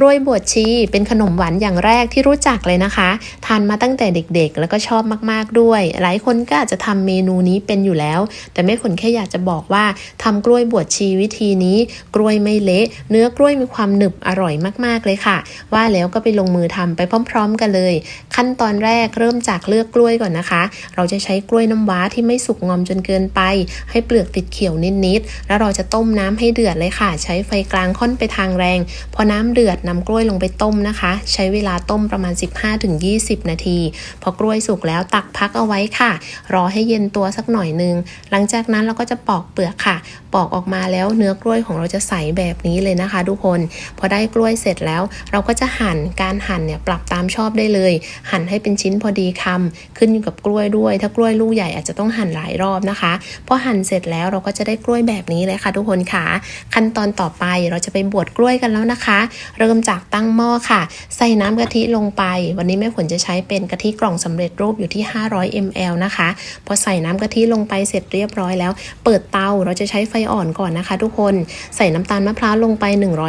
กล้วยบวชชีเป็นขนมหวานอย่างแรกที่รู้จักเลยนะคะ ทานมาตั้งแต่เด็กๆ แล้วก็ชอบมากๆด้วย หลายคนก็อาจจะทำเมนูนี้เป็นอยู่แล้ว แต่แม่ฝนแค่อยากจะบอกว่าทำกล้วยบวชชีวิธีนี้ กล้วยไม่เละ เนื้อกล้วยมีความหนึบอร่อยมากๆเลยค่ะ ว่าแล้วก็ไปลงมือทำไปพร้อม ๆ กันเลย ขั้นตอนแรกเริ่มจากเลือกกล้วยก่อนนะคะ เราจะใช้กล้วยน้ำว้าที่ไม่สุกงอมจนเกินไป ให้เปลือกติดเขียวนิดๆแล้วเราจะต้มน้ำให้เดือดเลยค่ะ ใช้ไฟกลางค่อนไปทางแรง พอน้ำเดือดนำกล้วยลงไปต้มนะคะ ใช้เวลาต้มประมาณ 15-20 นาที พอกล้วยสุกแล้วตักพักเอาไว้ค่ะ รอให้เย็นตัวสักหน่อยนึง หลังจากนั้นเราก็จะปอกเปลือกค่ะ ปอกออกมาแล้วเนื้อกล้วยของเราจะใสแบบนี้เลยนะคะทุกคน พอได้กล้วยเสร็จแล้ว เราก็จะหั่นการหั่นเนี่ยปรับตามชอบได้เลย หั่นให้เป็นชิ้นพอดีคำขึ้นอยู่กับกล้วยด้วย ถ้ากล้วยลูกใหญ่อาจจะต้องหั่นหลายรอบนะคะพอหั่นเสร็จแล้วเราก็จะได้กล้วยแบบนี้เลยค่ะ ทุกคนค่ะ ขั้นตอนต่อไปเราจะไปบวชกล้วยกันแล้วนะคะ เริ่มจากตั้งหม้อค่ะ ใส่น้ำกะทิลงไป วันนี้แม่ฝนจะใช้เป็นกะทิกล่องสำเร็จรูปอยู่ที่ 500 ml นะคะ พอใส่น้ำกะทิลงไปเสร็จเรียบร้อยแล้ว เปิดเตาเราจะใช้ไฟอ่อนก่อนนะคะ ทุกคนใส่น้ำตาลมะพร้าวลงไป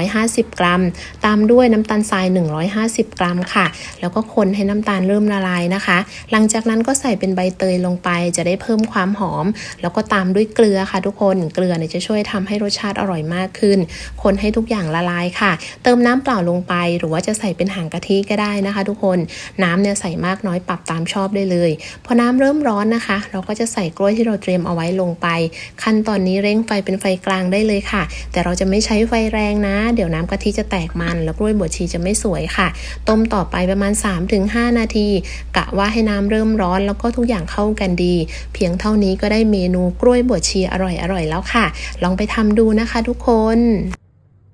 150 กรัม ตามด้วยน้ำตาลทราย 150 กรัมค่ะ แล้วก็คนให้น้ำตาลเริ่มละลายนะคะ หลังจากนั้นก็ใส่เป็นใบเตยลงไป จะได้เพิ่มความหอม แล้วก็ตามด้วยเกลือค่ะทุกคนเกลือเนี่ยจะช่วยทำให้รสชาติอร่อยมากขึ้น คนให้ทุกอย่างละลายค่ะ เติมน้ำเปล่าลงไป หรือว่าจะใส่เป็นหางกะทิก็ได้นะคะ ทุกคนน้ำเนี่ยใส่มากน้อยปรับตามชอบได้เลยพอน้ำเริ่มร้อนนะคะ เราก็จะใส่กล้วยที่เราเตรียมเอาไว้ลงไป ขั้นตอนนี้เร่งไฟเป็นไฟกลางได้เลยค่ะ แต่เราจะไม่ใช้ไฟแรงนะ เดี๋ยวน้ำกะทิจะแตกมัน แล้วกล้วยบวชชีจะไม่สวยค่ะ ต้มต่อไปประมาณ 3-5 นาที กะว่าให้น้ำเริ่มร้อน แล้วก็ทุกอย่างเข้ากันดี เพียงเท่านี้ก็ได้เมนูกล้วยบวชชีอร่อยๆแล้วค่ะ ลองไปทำดูนะคะ ทุกคน